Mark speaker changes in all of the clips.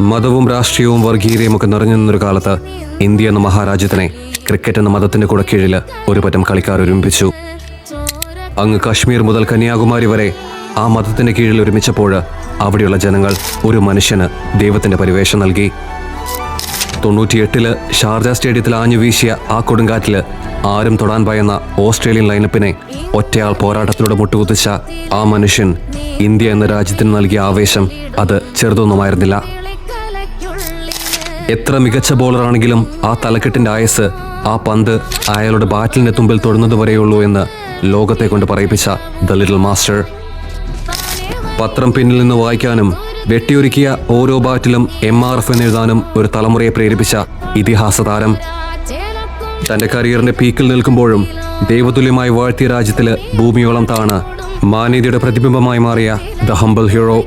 Speaker 1: മതവും രാഷ്ട്രീയവും വർഗീയതയും ഒക്കെ നിറഞ്ഞു നിന്നൊരു കാലത്ത് ഇന്ത്യ എന്ന മഹാരാജ്യത്തിനെ ക്രിക്കറ്റ് എന്ന മതത്തിന്റെ കുടക്കീഴിൽ ഒരു പറ്റം കളിക്കാർ ഒരുമിപ്പിച്ചു. അങ്ങ് കാശ്മീർ മുതൽ കന്യാകുമാരി വരെ ആ മതത്തിന്റെ കീഴിൽ ഒരുമിച്ചപ്പോൾ അവിടെയുള്ള ജനങ്ങൾ ഒരു മനുഷ്യന് ദൈവത്തിന്റെ പരിവേഷം നൽകി. തൊണ്ണൂറ്റിയെട്ടിൽ ഷാർജ സ്റ്റേഡിയത്തിൽ ആഞ്ഞു വീശിയ ആ കൊടുങ്കാറ്റിൽ ആരും തൊടാൻ ഭയന്ന ഓസ്ട്രേലിയൻ ലൈനപ്പിനെ ഒറ്റയാൾ പോരാട്ടത്തിലൂടെ മുട്ടുകുത്തിച്ച ആ മനുഷ്യൻ ഇന്ത്യ എന്ന രാജ്യത്തിന് നൽകിയ ആവേശം അത് ചെറുതൊന്നുമായിരുന്നില്ല. എത്ര മികച്ച ബോളറാണെങ്കിലും ആ തലക്കെട്ടിന്റെ ആയസ് ആ പന്ത് അയാളുടെ ബാറ്റിലിന്റെ തുമ്പിൽ തൊടുന്നത് വരെയുള്ളൂ എന്ന് ലോകത്തെ കൊണ്ട് പറയിപ്പിച്ച ദ ലിറ്റിൽ മാസ്റ്റർ പത്രം പിന്നിൽ നിന്ന് വായിക്കാനും വെട്ടിയൊരുക്കിയ ഓരോ ബാറ്റിലും എം ആർ എഫ് എന്നെഴുതാനും ഒരു തലമുറയെ പ്രേരിപ്പിച്ച ഇതിഹാസ താരം. തന്റെ കരിയറിന്റെ പീക്കിൽ നിൽക്കുമ്പോഴും ദൈവതുല്യമായി വാഴ്ത്തിയ രാജ്യത്തിൽ ഭൂമിയോളം താണ് മാന്യതയുടെ പ്രതിബിംബമായി മാറിയ ദ ഹംബിൾ ഹീറോ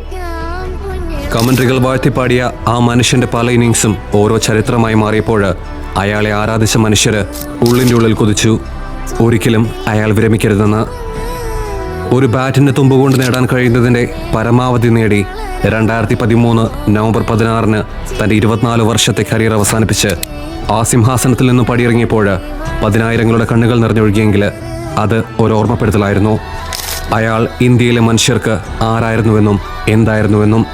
Speaker 1: കമന്ററികൾ വാഴ്ത്തിപ്പാടിയ ആ മനുഷ്യന്റെ പല ഇന്നിങ്സും ഓരോ ചരിത്രമായി മാറിയപ്പോൾ അയാളെ ആരാധിച്ച മനുഷ്യര് ഉള്ളിന്റെ ഉള്ളിൽ കുതിച്ചു. ഒരിക്കലും അയാൾ വിരമിക്കരുതെന്ന്. ഒരു ബാറ്റിന് തുമ്പ് കൊണ്ട് നേടാൻ കഴിയുന്നതിന്റെ പരമാവധി നേടി രണ്ടായിരത്തി പതിമൂന്ന് നവംബർ പതിനാറിന് തന്റെ ഇരുപത്തിനാല് വർഷത്തെ കരിയർ അവസാനിപ്പിച്ച് ആ സിംഹാസനത്തിൽ നിന്ന് പടിയിറങ്ങിയപ്പോൾ പതിനായിരങ്ങളുടെ കണ്ണുകൾ നിറഞ്ഞൊഴുകിയെങ്കിൽ അത് ഒരു ഓർമ്മപ്പെടുത്തലായിരുന്നു. അയാൾ ഇന്ത്യയിലെ മനുഷ്യർക്ക് ആരായിരുന്നുവെന്നും എന്തായിരുന്നുവെന്നും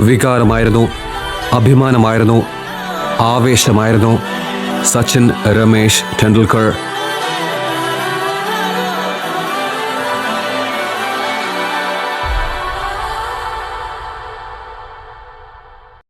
Speaker 1: വികാരമായിരുന്നു അഭിമാനമായിരുന്നു ആവേശമായിരുന്നു. സച്ചിൻ രമേശ് ടെണ്ടുൽക്കർ